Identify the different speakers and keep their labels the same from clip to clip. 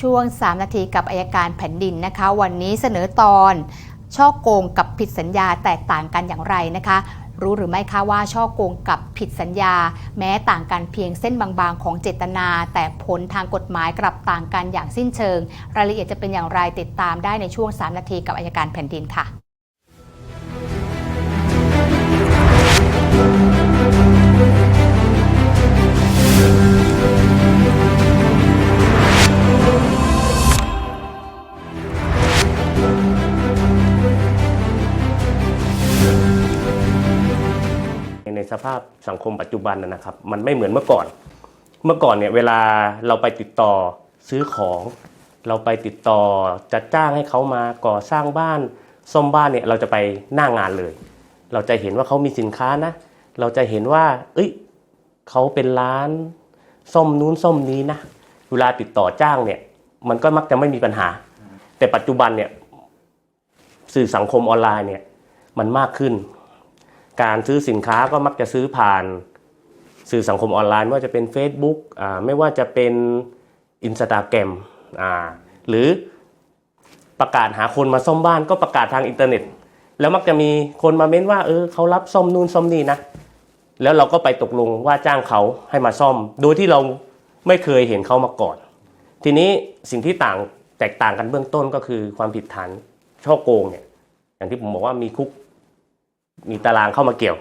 Speaker 1: ช่วง 3 นาทีกับอายการแผ่นดินนะคะ วันนี้เสนอตอนช่อโกงกับผิดสัญญาแตกต่างกันอย่างไรนะคะ รู้หรือไม่คะว่าช่อโกงกับผิดสัญญา แม้ต่างกันเพียงเส้นบางๆ ของเจตนา แต่ผลทางกฎหมายกลับต่างกันอย่างสิ้นเชิง รายละเอียดจะเป็นอย่างไรติดตามได้ในช่วง 3 นาทีกับอายการแผ่นดินค่ะ
Speaker 2: สภาพสังคมปัจจุบันนะครับ มันไม่เหมือนเมื่อก่อน เมื่อก่อนเนี่ยเวลาเราไปติดต่อซื้อของ เราไปติดต่อจะจ้างให้เขามาก่อสร้างบ้านซ่อมบ้านเนี่ยเราจะไปหน้างานเลย เราจะเห็นว่าเขามีสินค้านะ เราจะเห็นว่า เอ้ยเขาเป็นร้านซ่อมนู้นซ่อมนี้นะเวลาติดต่อจ้างเนี่ย มันก็มักจะไม่มีปัญหา แต่ปัจจุบันเนี่ยสื่อสังคมออนไลน์เนี่ยมันมากขึ้น การซื้อสินค้าก็มักจะซื้อผ่านสื่อสังคมออนไลน์ไม่ว่าจะเป็น Facebook อ่าไม่ว่าจะเป็น Instagram อ่าหรือประกาศหาคนมาซ่อมบ้านก็ประกาศทางอินเทอร์เน็ต แล้วมักจะมีคนมาเม้นว่าเออเขารับซ่อมนู่นซ่อมนี่นะแล้วเราก็ไปตกลงว่าจ้างเขาให้มาซ่อม โดยที่เราไม่เคยเห็นเขามาก่อน ทีนี้สิ่งที่ต่างแตกต่างกันเบื้องต้นก็คือความผิดฐานช่อโกงเนี่ยอย่างที่ผมบอกว่ามีคุก มีตารางเข้ามาเกี่ยว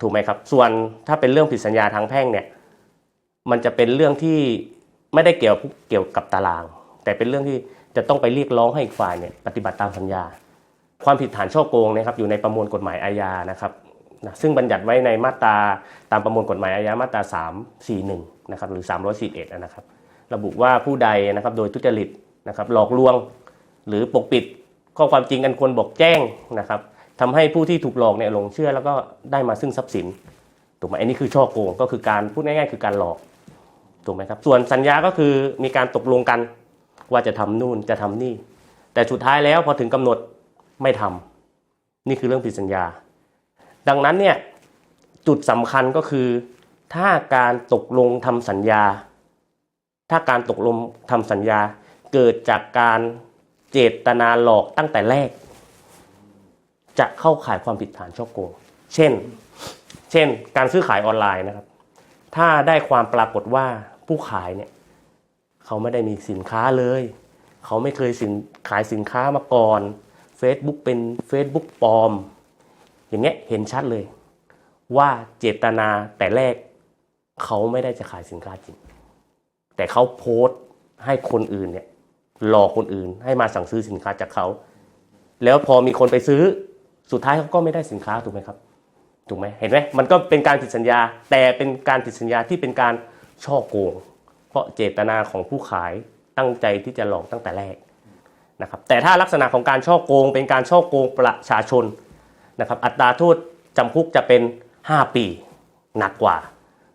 Speaker 2: ถูกไหมครับ ส่วนถ้าเป็นเรื่องผิดสัญญาทางแพ่งเนี่ย มันจะเป็นเรื่องที่ไม่ได้เกี่ยวเกี่ยวกับตาราง แต่เป็นเรื่องที่จะต้องไปเรียกร้องให้อีกฝ่ายเนี่ยปฏิบัติตามสัญญา ความผิดฐานช่อโกงนะครับอยู่ในประมวลกฎหมายอาญานะครับนะซึ่งบัญญัติไว้ในมาตราตามประมวลกฎหมายอาญามาตรา 341นะครับหรือ 341นะครับ ระบุว่าผู้ใดนะครับโดยทุจริตนะครับหลอกลวง หรือปกปิดข้อความจริงอันควรบอกแจ้งนะครับ ทำให้ผู้ที่ถูกหลอกเนี่ยหลงเชื่อแล้วก็ได้มาซึ่งทรัพย์สินถูกไหมอันนี้คือช่อโกงก็คือการพูดง่ายๆ คือการหลอกถูกไหมครับส่วนสัญญาก็คือมีการตกลงกันว่าจะทำนู่นจะทำนี่ แต่สุดท้ายแล้วพอถึงกำหนดไม่ทำนี่คือเรื่องผิดสัญญา ดังนั้นเนี่ยจุดสำคัญก็คือ ถ้าการตกลงทำสัญญา ถ้าการตกลงทำสัญญาเกิดจากการเจตนาหลอกตั้งแต่แรก จะเข้าข่ายความผิดฐานช่อโกง เช่น เช่น การซื้อขายออนไลน์นะครับ ถ้าได้ความปรากฏว่าผู้ขายเนี่ยเขาไม่ได้มีสินค้าเลย เขาไม่เคยสินขายสินค้ามาก่อน Facebook เป็น Facebook ปลอม อย่างเงี้ยเห็นชัดเลย ว่าเจตนาแต่แรก เขาไม่ได้จะขายสินค้าจริง แต่เขาโพสต์ให้คนอื่นเนี่ยหลอกคนอื่นให้มาสั่งซื้อสินค้าจากเขา แล้วพอมีคนไปซื้อ สุดท้ายเขาก็ไม่ได้สินค้าถูกไหมครับถูกไหมเห็นไหมมันก็เป็นการผิดสัญญา แต่เป็นการผิดสัญญาที่เป็นการช่อโกง เพราะเจตนาของผู้ขายตั้งใจที่จะหลอกตั้งแต่แรกนะครับแต่ถ้าลักษณะของการช่อโกง เป็นการช่อโกงประชาชนนะครับอัตราโทษจำคุกจะเป็น 5 ปีหนักกว่า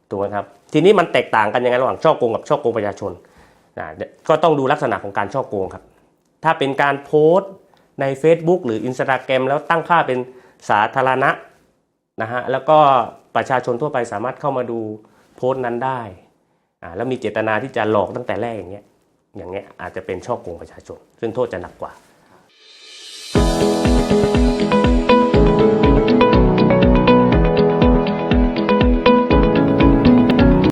Speaker 2: ถูกไหมครับทีนี้มันแตกต่างกันยังไงระหว่างช่อโกงกับช่อโกงประชาชนนะก็ต้องดูลักษณะของการช่อโกงครับถ้าเป็นการโพสต์ ใน Facebook หรือ Instagram แล้วตั้งค่าเป็นสาธารณะนะฮะแล้วก็ประชาชนทั่วไปสามารถเข้ามาดูโพสต์นั้นได้อ่าแล้วมีเจตนาที่จะหลอกตั้งแต่แรกอย่างเงี้ยอย่างเงี้ยอาจจะเป็นช่อโกงประชาชน ซึ่งโทษจะหนักกว่า